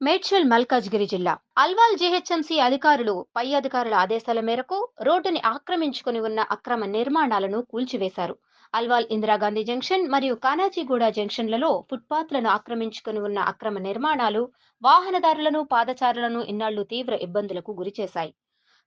మేడ్చల్ మల్కాజ్గిరి జిల్లా. అల్వాల్ జీహెచ్ఎంసీ అధికారులు పై అధికారుల ఆదేశాల మేరకు రోడ్డుని ఆక్రమించుకుని ఉన్న అక్రమ నిర్మాణాలను కూల్చివేశారు. అల్వాల్ ఇందిరాగాంధీ జంక్షన్ మరియు కానాజీగూడ జంక్షన్లలో ఫుట్పాత్లను ఆక్రమించుకుని ఉన్న అక్రమ నిర్మాణాలు వాహనదారులను పాదచారులను ఇన్నాళ్ళు తీవ్ర ఇబ్బందులకు గురిచేశాయి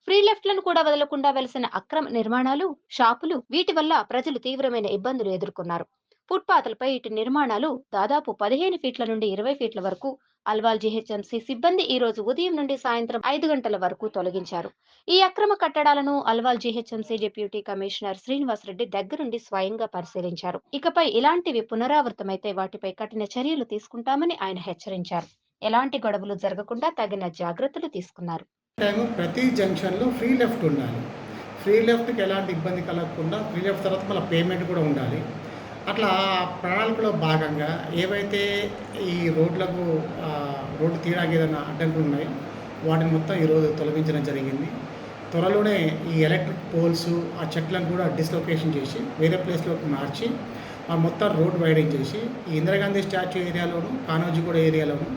ఫ్రీ లెఫ్ట్లను కూడా వదలకుండా వెలిసిన అక్రమ నిర్మాణాలు షాపులు వీటి వల్ల ప్రజలు తీవ్రమైన ఇబ్బందులు ఎదుర్కొన్నారు. ఫుట్పాత్లపై ఇటు నిర్మాణాలు దాదాపు పదిహేను ఫీట్ల నుండి ఇరవై ఫీట్ల వరకు అల్వాల్ జీహెచ్ఎంసీ సిబ్బంది ఈ రోజు ఉదయం నుండి సాయంత్రం ఐదు గంటల వరకు తొలగించారు. ఈ అక్రమ కట్టడాలను Alwal GHMC deputy commissioner Srinivas Reddy దగ్గరుండి స్వయంగా పరిశీలించారు. ఇకపై ఇలాంటివి పునరావృతమైతే వాటిపై కఠిన చర్యలు తీసుకుంటామని ఆయన హెచ్చరించారు. ఎలాంటి గొడవలు జరగకుండా తగిన జాగ్రత్తలు తీసుకున్నారు. ప్రతి జంక్షన్లో ఫ్రీ లెఫ్ట్ ఉండాలి. ఫ్రీ లెఫ్ట్కి ఎలాంటి ఇబ్బంది కలగకుండా ఫ్రీ లెఫ్ట్ తర్వాత మళ్ళీ పేమెంట్ కూడా ఉండాలి. అట్లా ప్రణాళికలో భాగంగా ఏవైతే ఈ రోడ్లకు రోడ్డు తీయడానికి ఏదైనా అడ్డంకులు ఉన్నాయో వాటిని మొత్తం ఈరోజు తొలగించడం జరిగింది. త్వరలోనే ఈ ఎలక్ట్రిక్ పోల్స్ ఆ చెట్లను కూడా డిస్లొకేషన్ చేసి వేరే ప్లేస్లోకి మార్చి ఆ మొత్తం రోడ్ వైడింగ్ చేసి ఈ ఇందిరాగాంధీ స్టాచ్యూ ఏరియాలోను కానోజీగూడ ఏరియాలోను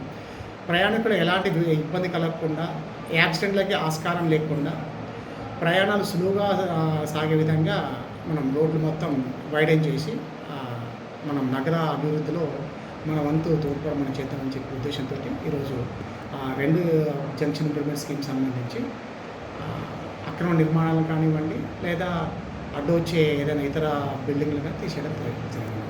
ప్రయాణికులు ఎలాంటి ఇబ్బంది కలగకుండా యాక్సిడెంట్లకి ఆస్కారం లేకుండా ప్రయాణాలు సులువుగా సాగే విధంగా మనం రోడ్లు మొత్తం వైడెన్ చేసి మనం నగర అభివృద్ధిలో మన వంతు తోడ్పడమని చేద్దామని చెప్పే ఉద్దేశంతో ఈరోజు రెండు జంక్షన్ ఇంప్రూవ్మెంట్ స్కీమ్ సంబంధించి అక్రమ నిర్మాణాలు కానివ్వండి లేదా అడ్డు వచ్చే ఏదైనా ఇతర బిల్డింగ్లు కానీ తీసేయడం జరిగింది